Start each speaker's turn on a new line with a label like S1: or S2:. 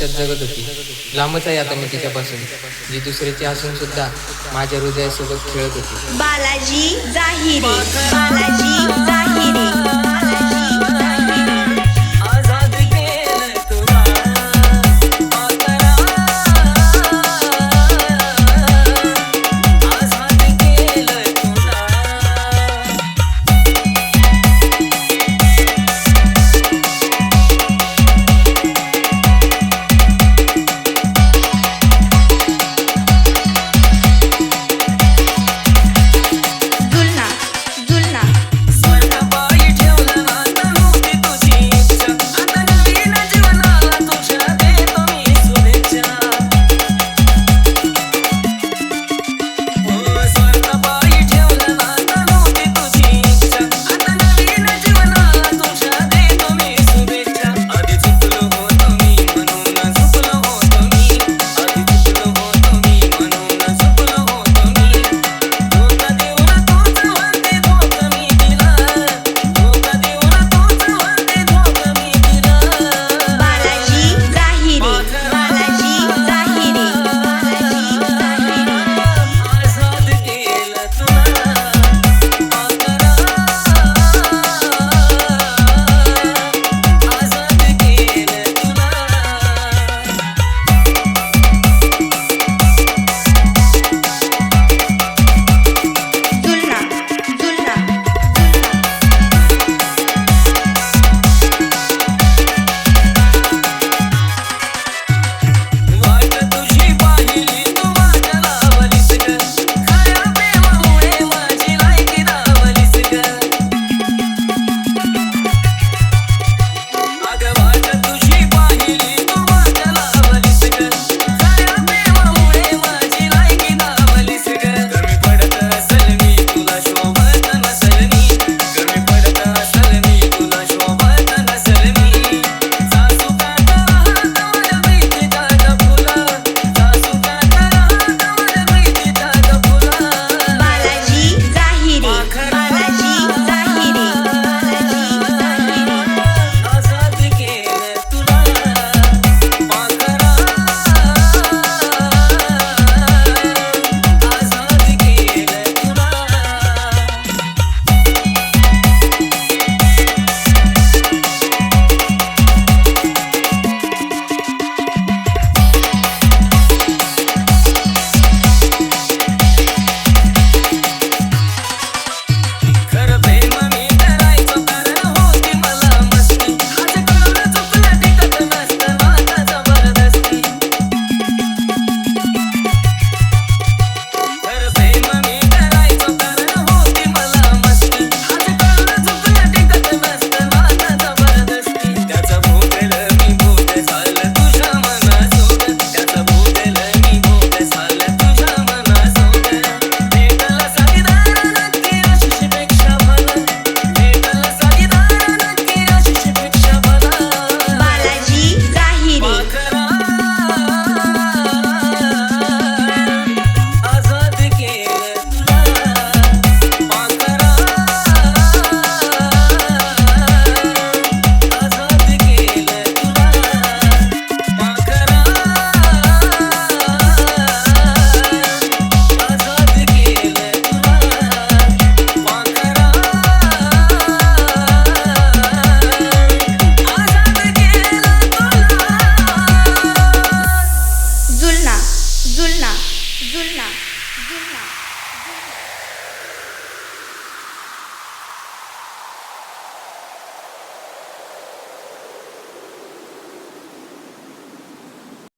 S1: आयुष्यात जगत होती. लांबच आहे आता मी तिच्यापासून. जी दुसऱ्याची असून सुद्धा माझ्या हृदयासोबत खेळत होती.
S2: बालाजी बालाजी बालाजी